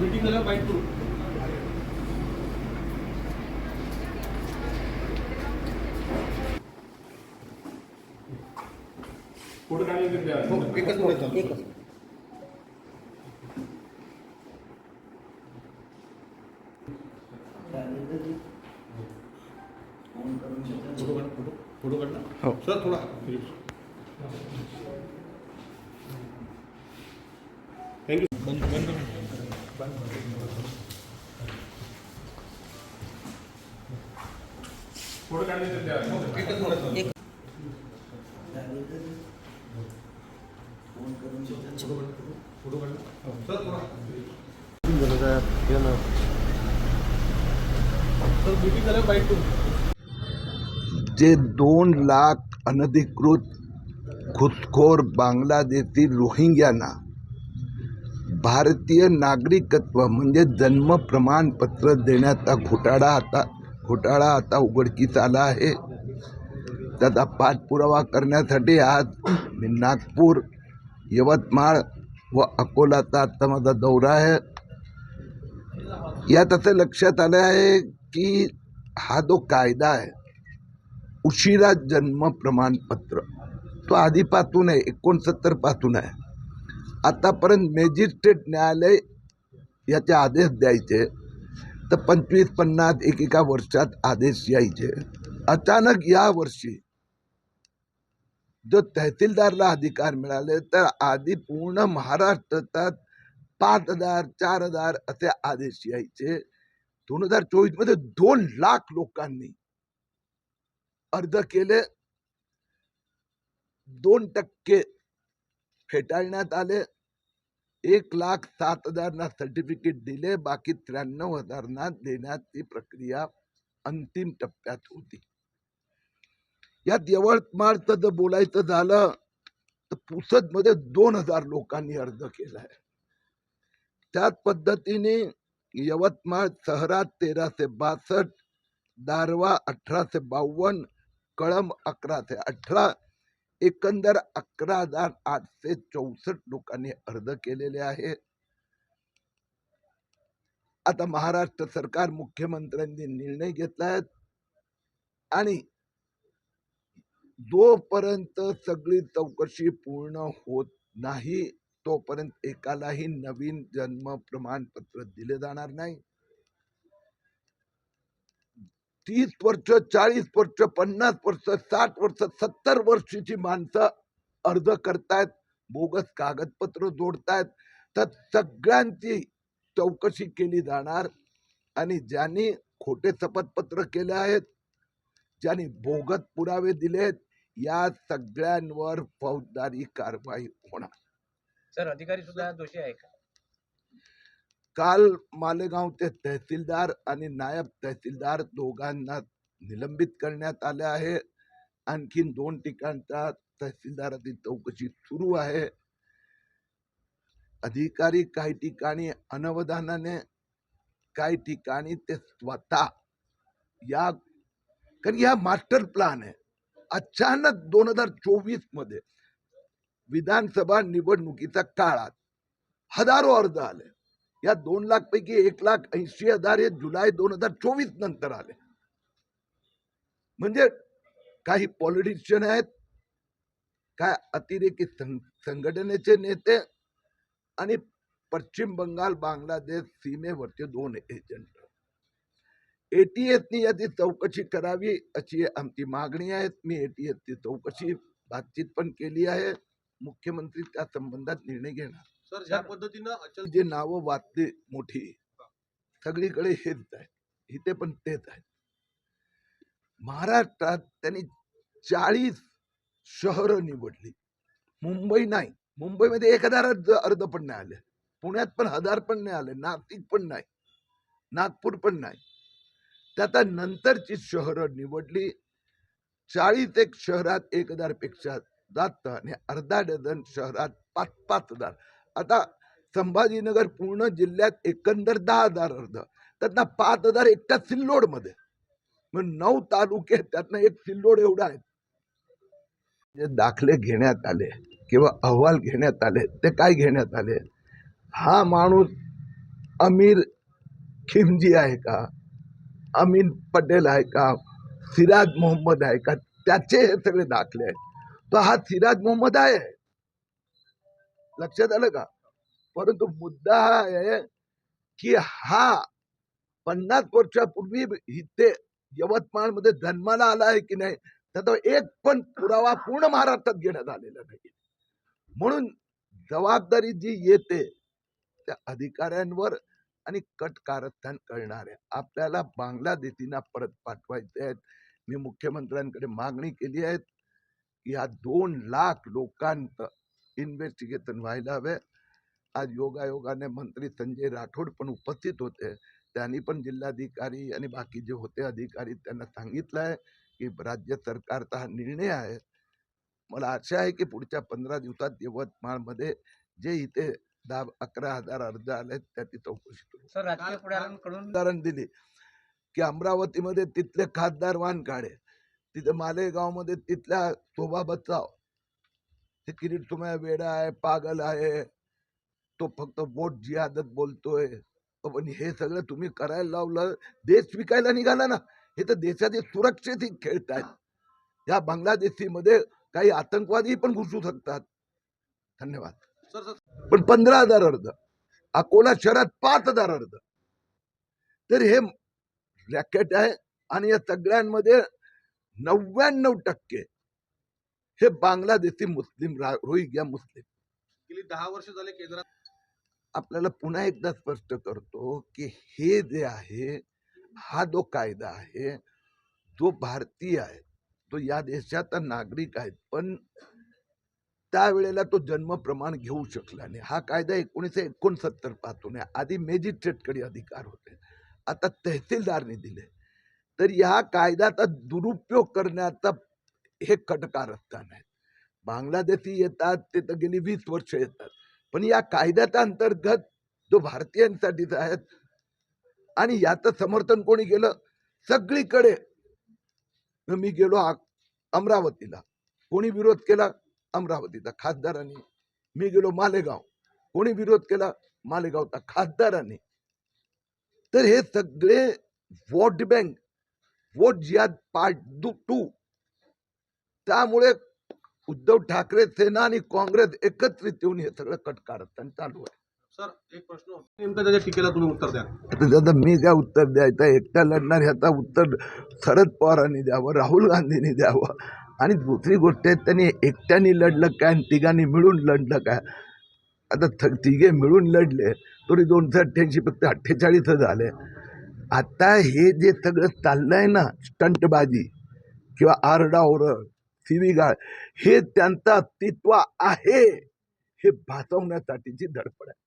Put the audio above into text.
Meeting झाल्यावर bite करू photo काढले तरी द्या. एकच मिनिट. एकच फोटो काढ फोटो फोटो काढ ना हो. सर थोडा थँक्यू बंद बंद फोटो काढले तरी द्या. एकच मिनिट थांब. एक फोटो काढ ना सर थोडा सर मीटिंग झाल्यावर बाईट करू जे दोन लाख अनधिकृत घुसखोर बांगलादेशी रोहिंग्यांना भारतीय नागरिकत्व म्हणजे जन्म प्रमाणपत्र देण्याचा घोटाळा आता घोटाळा आता उघडकीस आला आहे. त्याचा पाठपुरावा करण्यासाठी आज मी नागपूर, यवतमाळ व अकोलाचा आता माझा दौरा आहे. यात असं आलं आहे की हा जो कायदा आहे, उशिरा जन्म प्रमाणपत्र तो आधीपासून आहे एकोणसत्तर पासून आहे. आतापर्यंत मॅजिस्ट्रेट न्यायालय याचे आदेश द्यायचे तर पंचवीस पन्नास एकेका वर्षात आदेश यायचे. अचानक या वर्षी जो तहसीलदारला अधिकार मिळाले तर आधी पूर्ण महाराष्ट्रात पाच हजार चार हजार असे आदेश यायचे. दोन हजार चोवीसमध्ये दोन लाख लोकांनी अर्ज केले. दोन टक्के फेटाळण्यात आले. एक लाख सात हजारना सर्टिफिकेट दिले बाकी त्र्याण्णव हजारना देण्याची प्रक्रिया अंतिम टप्प्यात होती. यात यवतमाळचं जर बोलायचं झालं तर पुसदमध्ये दोन हजार लोकांनी अर्ज केलाय. त्याच पद्धतीने यवतमाळ शहरात तेराशे बासष्ट दारवा अठराशे बावन्न कळंब अकराशे अठरा एकंदर अकरा हजार आठशे चौसष्ट लोकांनी अर्ज केलेले आहेत. आता महाराष्ट्र सरकार मुख्यमंत्र्यांनी निर्णय घेतलाय आणि जोपर्यंत सगळी चौकशी पूर्ण होत नाही तोपर्यंत एकालाही नवीन जन्म प्रमाणपत्र दिले जाणार नाही. तीस वर्ष चाळीस वर्ष पन्नास वर्ष साठ वर्ष सत्तर वर्षाची माणसं अर्ज करतायत बोगस कागदपत्र जोडतायत. तर सगळ्यांची चौकशी केली जाणार आणि ज्यांनी खोटे शपथपत्र केले आहेत ज्यांनी बोगस पुरावे दिलेत या सगळ्यांवर फौजदारी कारवाई होणार. सर अधिकारी सुद्धा दोषी आहे का? काल मालेगाव ते तहसीलदार आणि नायब तहसीलदार दोघांना निलंबित करण्यात आले आहे. आणखीन दोन ठिकाणच्या तहसीलदाराची चौकशी सुरू आहे. अधिकारी काही ठिकाणी अनवधानाने काही ठिकाणी ते स्वतः या कारण या मास्टर प्लॅन आहे. अचानक दोन हजार चोवीसमध्ये विधानसभा निवडणुकीच्या काळात हजारो अर्ज आले. या दोन लाख पैकी एक लाख ऐंशी हजार हे जुलै दोन हजार चोवीस नंतर आले. म्हणजे काही पॉलिटिशियन आहेत काय अतिरेकी संघटनेचे नेते आणि पश्चिम बंगाल बांगलादेश सीमेवरचे दोन एजंट. एटीएसनी याची चौकशी करावी अशी आमची मागणी आहे. मी एटीएसची चौकशी बातचीत पण केली आहे. मुख्यमंत्री त्या संबंधात निर्णय घेणार. सर ज्या पद्धतीनं अचल जे नावं वाचते मोठी सगळीकडे हेच आहेत. इथे पण तेच आहेत. महाराष्ट्रात त्यांनी चाळीस शहरं निवडली. मुंबई नाही. मुंबईमध्ये एक हजार अर्ज अर्ज पण नाही आले. पुण्यात पण हजार पण नाही आले. नाशिक पण नाही. नागपूर पण नाही. त्याचा नंतरची शहरं निवडली. चाळीस एक शहरात एक हजारपेक्षा जास्त आणि अर्धा डझन शहरात पाच पाच हजार. आता संभाजीनगर पूर्ण जिल्ह्यात एकंदर दहा हजार अर्ज त्यातनं पाच हजार एकट्या सिल्लोडमध्ये मग नऊ तालुके त्यातनं एक सिल्लोड एवढा आहे जे दाखले घेण्यात आले किंवा अहवाल घेण्यात आले ते काय घेण्यात आले? हा माणूस अमीर खिमजी आहे का? अमीन पटेल आहे का? सिराज मोहम्मद आहे का? त्याचे हे सगळे दाखले आहेत. तो हा सिराज मोहम्मद आहे. लक्षात आलं का? परंतु मुद्दा हा आहे की हा पन्नास वर्षापूर्वी इथे यवतमाळमध्ये जन्माला आला आहे की नाही त्याचा एक पण पुरावा पूर्ण महाराष्ट्रात घेण्यात आलेला नाही म्हणून जबाबदारी जी येते त्या अधिकाऱ्यांवर आणि कट कारस्थान आपल्याला बांगलादेशींना परत पाठवायचे आहेत. मी मुख्यमंत्र्यांकडे मागणी केली आहे की ह्या दोन लाख लोकांचं इन्व्हेस्टिगेशन व्हायला हवे आज योगायोगाने मंत्री संजय राठोड पण उपस्थित होते. त्यांनी पण जिल्हाधिकारी आणि बाकी जे होते अधिकारी त्यांना सांगितलं आहे की राज्य सरकारचा हा निर्णय आहे. मला आशा आहे की पुढच्या पंधरा दिवसात यवतमाळमध्ये जे इथे दहा अकरा हजार अर्ज आले त्याची चौकशी उदाहरण दिली की अमरावतीमध्ये तिथले खासदार वानकाडे तिथे मालेगावमध्ये तिथल्या शोभा बच्चाव हे किरीट तुम्हाला वेडा आहे पागल आहे. तो फक्त वोट जिहादत बोलतोय. पण हे सगळं तुम्ही करायला लावलं देश विकायला निघाला ना. हे तर देशाची सुरक्षेत खेळतायत या बांगलादेशीमध्ये काही आतंकवादी पण घुसू शकतात. धन्यवाद. पण पंधरा हजार अर्ज. अकोला शहरात पाच हजार अर्ज. तर हे रॅकेट आहे आणि या सगळ्यांमध्ये नव्याण्णव टक्के हे बांगलादेशी मुस्लिम रोहिंग्या मुस्लिम. गेली दहा वर्ष झाले केंद्रात आपल्याला पुन्हा एकदा स्पष्ट करतो की हे जे आहे हा जो कायदा आहे जो भारतीय आहे तो या देशाचा नागरिक आहे पण त्यावेळेला तो जन्म प्रमाण घेऊ शकला नाही. हा कायदा एकोणीसशे एकोणसत्तरपासून आहे. आधी मॅजिस्ट्रेटकडे अधिकार होते. आता तहसीलदारने दिले. तर या कायद्याचा दुरुपयोग करण्याचा हे कटकारस्थान आहे. बांगलादेशी येतात ते तर गेली वीस वर्ष येतात. पण या कायद्याच्या अंतर्गत जो भारतीयांसाठीच आहेत आणि याचं समर्थन कोणी केलं? सगळीकडे मी गेलो अमरावतीला. कोणी विरोध केला? अमरावतीचा खासदारांनी. मी गेलो मालेगाव. कोणी विरोध केला? मालेगावचा खासदारांनी. तर हे सगळे वोट बँक वोट जिहाद पार्ट टू त्यामुळे उद्धव ठाकरे सेना आणि काँग्रेस एकत्रित येऊन हे सगळं कटकारस्थान चालू आहे. सर एक प्रश्न. नेमकं त्याच्या टीकेला तुम्ही उत्तर द्या. आता त्याचं मी काय उत्तर द्यायचं? एकट्या लढणार ह्याचा उत्तर शरद पवारांनी द्यावं राहुल गांधींनी द्यावं. आणि दुसरी गोष्ट आहे त्यांनी एकट्याने लढलं काय आणि तिघांनी मिळून लढलं काय? आता थ तिघे मिळून लढले तरी दोनशे अठ्ठ्याऐंशी फक्त अठ्ठेचाळीस झाले. आता हे जे सगळं चाललंय ना स्टंटबाजी किंवा आरडाओरड शिवीगाळ हे त्यांचं अस्तित्व आहे. हे भासवण्यासाठीची धडपड आहे.